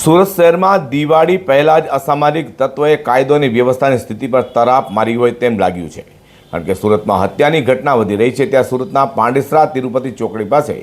સુરત શહેરમાં દિવાળી પહેલાં જ અસામાજિક તત્વોએ કાયદોની વ્યવસ્થાની સ્થિતિ પર તરાપ મારી હોય તેમ લાગ્યું છે. કારણ કે સુરતમાં હત્યાની ઘટના વધી રહી છે, ત્યાં સુરતના પાંડેસરા તિરુપતિ ચોકડી પાસે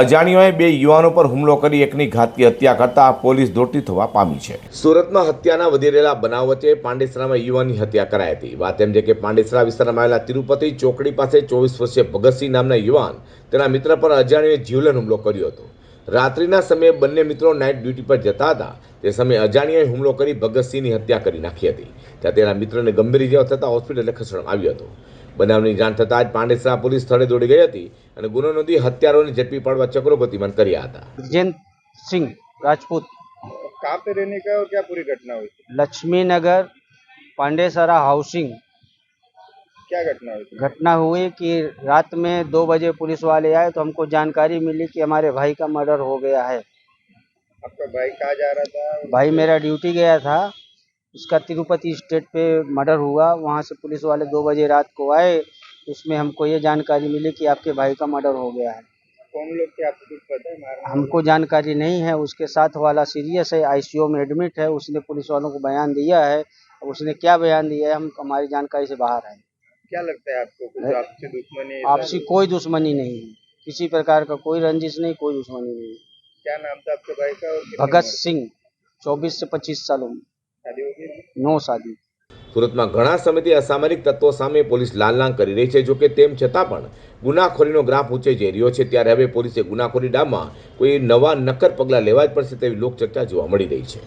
અજાણ્યોએ બે યુવાનો પર હુમલો કરી એકની ઘાતકી હત્યા કરતા પોલીસ દોડતી થવા પામી છે. સુરતમાં હત્યાના વધી રહેલા બનાવ વચ્ચે પાંડેસરામાં યુવાનની હત્યા કરાઈ હતી. વાત એમ છે કે પાંડેસરા વિસ્તારમાં આવેલા તિરુપતિ ચોકડી પાસે ચોવીસ વર્ષીય ભગતસિંહ નામના યુવાન તેના મિત્ર પર અજાણ્યોએ જીવલેણ હુમલો કર્યો હતો. રાત્રિના સમયે બંને મિત્રો નાઇટ ડ્યુટી પર જતા હતા તે સમયે અજાણ્યાએ હુમલો કરી ભગતસિંહની હત્યા કરી નાખી હતી ત્યાં તેના મિત્રને ગંભીર ઇજાઓ થતાં હોસ્પિટલે ખસેડવામાં આવ્યો હતો બનાવની જાણ થતાં જ પાંડેસરા પોલીસ સ્થળે દોડી ગઈ હતી અને ગુનો નોંધી હત્યારોને ઝડપી પાડવા ચક્રો ગતિમાન કર્યા હતા ब्रजेंद्र सिंह राजपूत कहाँ पे रहने का है और क्या पूरी घटना हुई थी लक्ष्मी नगर पांडेसरा हाउसिंग क्या घटना हुई घटना हुई कि रात में दो बजे पुलिस वाले आए तो हमको जानकारी मिली कि हमारे भाई का मर्डर हो गया है। आपका भाई कहाँ जा रहा था? भाई मेरा ड्यूटी गया था। उसका तिरुपति स्टेट पे मर्डर हुआ। वहाँ से पुलिस वाले दो बजे रात को आए। उसमें हमको ये जानकारी मिली कि आपके भाई का मर्डर हो गया है। कौन लोग थे? आपको कुछ पता है? हमको जानकारी नहीं है। उसके साथ वाला सीरियस है आईसीयू में एडमिट है। उसने पुलिस वालों को बयान दिया है। उसने क्या बयान दिया है? हम हमारी जानकारी से बाहर है। क्या लगता है आपको कुछ आपसी दुश्मनी आपसी कोई दुश्मनी नहीं है किसी प्रकार का कोई रंजिश नहीं कोई दुश्मनी नहीं क्या नाम था आपके भाई का और कितनी भगत उम्र? सिंह चौबीस से पच्चीस सालों में शादी हो गई थी? नो शादी સુરતમાં ઘણા સમયથી અસામરિક તત્વો સામે પોલીસ લાલ કરી રહી છે જોકે તેમ છતાં પણ ગુનાખોરીનો ગ્રાફ ઊંચે જઈ રહ્યો છે ત્યારે હવે પોલીસે ગુનાખોરી ડામમાં કોઈ નવા નક્કર પગલાં લેવા જ પડશે તેવી લોકચર્ચા જોવા મળી રહી છે